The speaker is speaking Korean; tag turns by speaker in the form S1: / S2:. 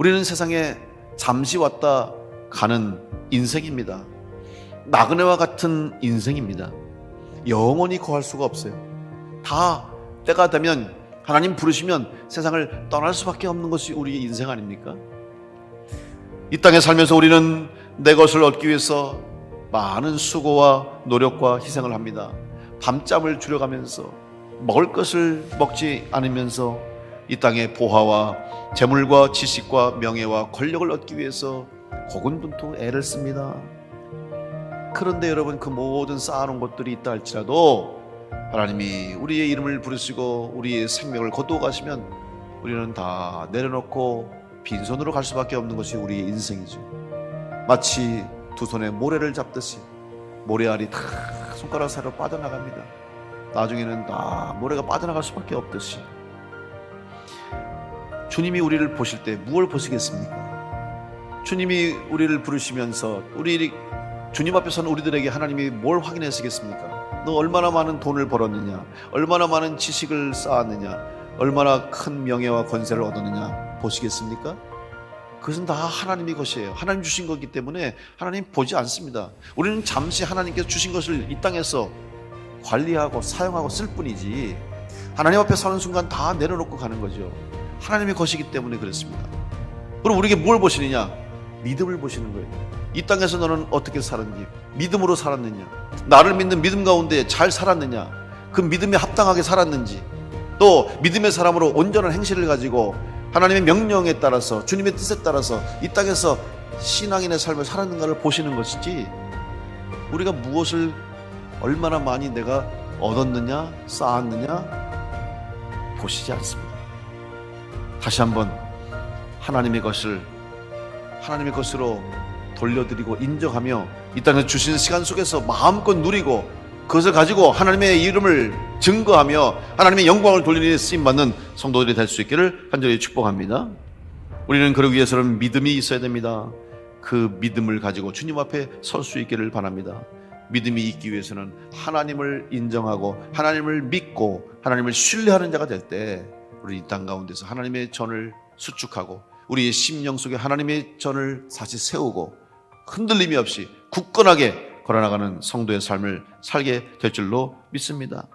S1: 우리는 세상에 잠시 왔다 가는 인생입니다. 나그네와 같은 인생입니다. 영원히 거할 수가 없어요. 다 때가 되면 하나님 부르시면 세상을 떠날 수밖에 없는 것이 우리의 인생 아닙니까? 이 땅에 살면서 우리는 내 것을 얻기 위해서 많은 수고와 노력과 희생을 합니다. 밤잠을 줄여가면서 먹을 것을 먹지 않으면서 이 땅의 보화와 재물과 지식과 명예와 권력을 얻기 위해서 고군분투 애를 씁니다. 그런데 여러분 그 모든 쌓아놓은 것들이 있다 할지라도 하나님이 우리의 이름을 부르시고 우리의 생명을 거두어 가시면 우리는 다 내려놓고 빈손으로 갈 수밖에 없는 것이 우리의 인생이죠. 마치 두 손에 모래를 잡듯이 모래알이 다 손가락 사이로 빠져나갑니다. 나중에는 다 모래가 빠져나갈 수밖에 없듯이 주님이 우리를 보실 때 무엇을 보시겠습니까? 주님이 우리를 부르시면서 우리 주님 앞에서는 우리들에게 하나님이 뭘 확인하시겠습니까? 너 얼마나 많은 돈을 벌었느냐? 얼마나 많은 지식을 쌓았느냐? 얼마나 큰 명예와 권세를 얻었느냐? 보시겠습니까? 그것은 다 하나님의 것이에요. 하나님 주신 거기 때문에 하나님 보지 않습니다. 우리는 잠시 하나님께서 주신 것을 이 땅에서 관리하고 사용하고 쓸 뿐이지 하나님 앞에 서는 순간 다 내려놓고 가는 거죠. 하나님의 것이기 때문에 그렇습니다. 그럼 우리에게 뭘 보시느냐? 믿음을 보시는 거예요. 이 땅에서 너는 어떻게 살았니? 믿음으로 살았느냐? 나를 믿는 믿음 가운데 잘 살았느냐? 그 믿음에 합당하게 살았는지 또 믿음의 사람으로 온전한 행실을 가지고 하나님의 명령에 따라서 주님의 뜻에 따라서 이 땅에서 신앙인의 삶을 살았는가를 보시는 것이지 우리가 무엇을 얼마나 많이 내가 얻었느냐 쌓았느냐 보시지 않습니다. 다시 한번 하나님의 것을 하나님의 것으로 돌려드리고 인정하며 이 땅에 주신 시간 속에서 마음껏 누리고 그것을 가지고 하나님의 이름을 증거하며 하나님의 영광을 돌리는 쓰임 받는 성도들이 될 수 있기를 간절히 축복합니다. 우리는 그러기 위해서는 믿음이 있어야 됩니다. 그 믿음을 가지고 주님 앞에 설 수 있기를 바랍니다. 믿음이 있기 위해서는 하나님을 인정하고 하나님을 믿고 하나님을 신뢰하는 자가 될 때 우리 이 땅 가운데서 하나님의 전을 수축하고 우리의 심령 속에 하나님의 전을 다시 세우고 흔들림이 없이 굳건하게 걸어나가는 성도의 삶을 살게 될 줄로 믿습니다.